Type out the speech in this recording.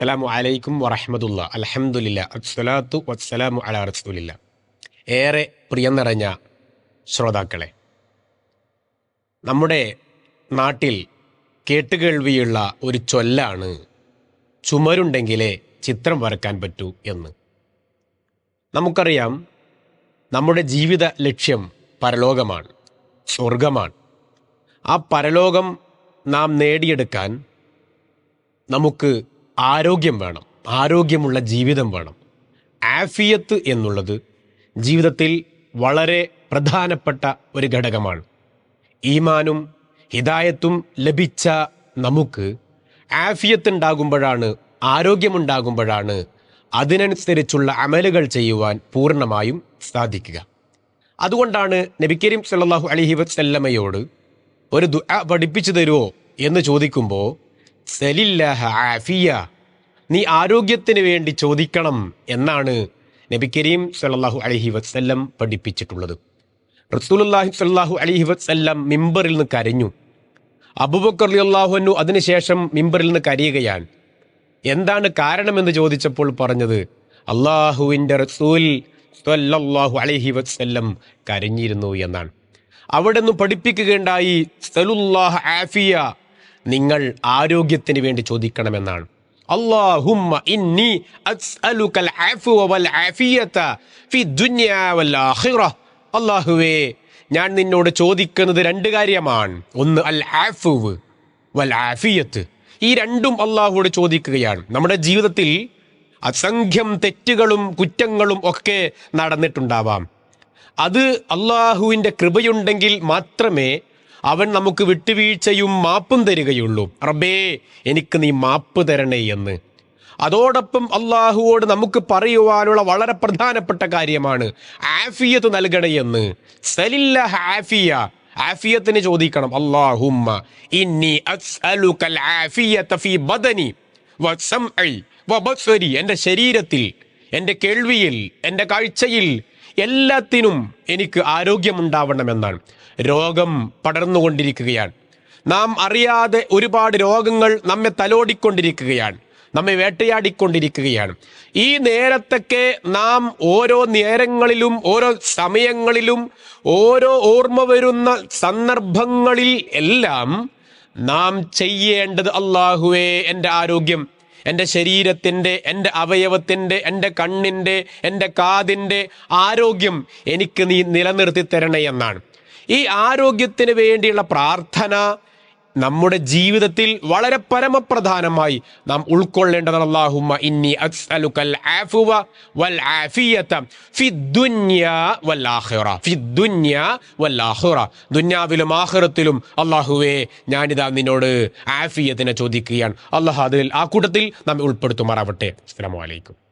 അസ്സലാമു അലൈക്കും വറഹമതുള്ള അലഹമുല്ല അസ്സലാത്തു വസ്സലാമു അല റസൂലില്ല. ഏറെ പ്രിയം നിറഞ്ഞ ശ്രോതാക്കളെ നമ്മുടെ നാട്ടിൽ കേട്ടുകേൾവിയുള്ള ഒരു ചൊല്ലാണ് ചുമരുണ്ടെങ്കിലേ ചിത്രം വരക്കാൻ പറ്റൂ എന്ന്. നമുക്കറിയാം നമ്മുടെ ജീവിത ലക്ഷ്യം പരലോകമാണ് സ്വർഗമാണ് ആ പരലോകം നാം നേടിയെടുക്കാൻ നമുക്ക് ആരോഗ്യം വേണം. ആരോഗ്യമുള്ള ജീവിതം വേണം. ആഫിയത്ത് എന്നുള്ളത് ജീവിതത്തിൽ വളരെ പ്രധാനപ്പെട്ട ഒരു ഘടകമാണ്. ഈമാനും ഹിദായത്തും ലഭിച്ച നമുക്ക് ആഫിയത്ത് ഉണ്ടാകുമ്പോഴാണ് ആരോഗ്യമുണ്ടാകുമ്പോഴാണ് അതിനനുസരിച്ചുള്ള അമലുകൾ ചെയ്യുവാൻ പൂർണമായും സാധിക്കുക. അതുകൊണ്ടാണ് നബി കരീം സല്ലാഹു അലൈഹി വസല്ലമയോട് ഒരു ദുആ പഠിപ്പിച്ചു തരുമോ എന്ന് ചോദിക്കുമ്പോൾ ആഫിയ. നീ ആരോഗ്യത്തിന് വേണ്ടി ചോദിക്കണം എന്നാണ് നബി കരീം സല്ലാഹു അലഹി വസ്ല്ലം പഠിപ്പിച്ചിട്ടുള്ളത്. റസൂലുള്ളാഹി സല്ലാഹു അലഹി വസ്ല്ലം മിമ്പറിൽ നിന്ന് കരഞ്ഞു. അബുബക്കർ അൻഹു അതിനുശേഷം മിമ്പറിൽ നിന്ന് കരയുകയാണ്. എന്താണ് കാരണമെന്ന് ചോദിച്ചപ്പോൾ പറഞ്ഞത് അള്ളാഹുവിന്റെ റസൂൽ സല്ലാഹു അലഹി വസ്ല്ലം കരഞ്ഞിരുന്നു എന്നാണ്. അവിടെ നിന്ന് പഠിപ്പിക്കുകയുണ്ടായി ആഫിയ നിങ്ങൾ ആരോഗ്യത്തിന് വേണ്ടി ചോദിക്കണമെന്നാണ്. അല്ലാഹുമ്മ ഇന്നി അസ്അലുക്കൽ വൽ ആഫിയത വൽ ആഖിറ. അല്ലാഹുവേ ഞാൻ നിന്നോട് ചോദിക്കുന്നത് രണ്ട് കാര്യമാണ്. ഒന്ന് അൽ ആഫുവ് വൽ ആഫിയത്ത് ഈ രണ്ടും അള്ളാഹുവോട് ചോദിക്കുകയാണ്. നമ്മുടെ ജീവിതത്തിൽ അസംഖ്യം തെറ്റുകളും കുറ്റങ്ങളും ഒക്കെ നടന്നിട്ടുണ്ടാവാം. അത് അള്ളാഹുവിന്റെ കൃപയുണ്ടെങ്കിൽ മാത്രമേ അവൻ നമുക്ക് വിട്ടുവീഴ്ചയും മാപ്പും തരികയുള്ളൂ. റബ്ബേ എനിക്ക് നീ മാപ്പ് തരണേ എന്ന്. അതോടൊപ്പം അള്ളാഹുവോട് നമുക്ക് പറയുവാനുള്ള വളരെ പ്രധാനപ്പെട്ട കാര്യമാണ് ആഫിയത്ത് നൽകണേ എന്ന്. സലില്ല ആഫിയ ആഫിയത്തിന് ചോദിക്കണം അള്ളാഹുമ്മ ഇന്നി അസ്അലുകൽ ആഫിയത ഫീ ബദനി വസംഇ വബസ്വരി എന്റെ ശരീരത്തിൽ എന്റെ കേൾവിയിൽ എന്റെ കാഴ്ചയിൽ എല്ലാത്തിനും എനിക്ക് ആരോഗ്യമുണ്ടാവണമെന്നാണ്. രോഗം പടർന്നുകൊണ്ടിരിക്കുകയാണ്. നാം അറിയാതെ ഒരുപാട് രോഗങ്ങൾ നമ്മെ തലോടിക്കൊണ്ടിരിക്കുകയാണ്. നമ്മെ വേട്ടയാടിക്കൊണ്ടിരിക്കുകയാണ്. ഈ നേരത്തൊക്കെ നാം ഓരോ നേരങ്ങളിലും ഓരോ സമയങ്ങളിലും ഓരോ ഓർമ്മ വരുന്ന സന്ദർഭങ്ങളിൽ എല്ലാം നാം ചെയ്യേണ്ടത് അള്ളാഹുവേ എന്റെ ആരോഗ്യം. എന്റെ ശരീരത്തിന്റെ എന്റെ അവയവത്തിന്റെ എന്റെ കണ്ണിന്റെ എന്റെ കാതിന്റെ ആരോഗ്യം എനിക്ക് നീ നിലനിർത്തി തരണേ എന്നാണ്. ഈ ആരോഗ്യത്തിന് വേണ്ടിയുള്ള പ്രാർത്ഥന നമ്മുടെ ജീവിതത്തിൽ വളരെ പരമപ്രധാനമായി നാം ഉൾക്കൊള്ളേണ്ടതാണ്. അല്ലാഹുമ്മ ഇന്നി അസ്അലുക്കൽ വൽ ആഫിയത വൽ ആഖിറ. വൽ ആഖിറ. അല്ലാഹുവേ ഞാനിതാ നിന്നോട് ആഫിയത്തിനെ ചോദിക്കുകയാണ്. അല്ലാഹു അതിൽ ആ കൂട്ടത്തിൽ നാം ഉൾപ്പെടുത്തുമാറാവട്ടെ. അസ്സലാമു അലൈക്കും.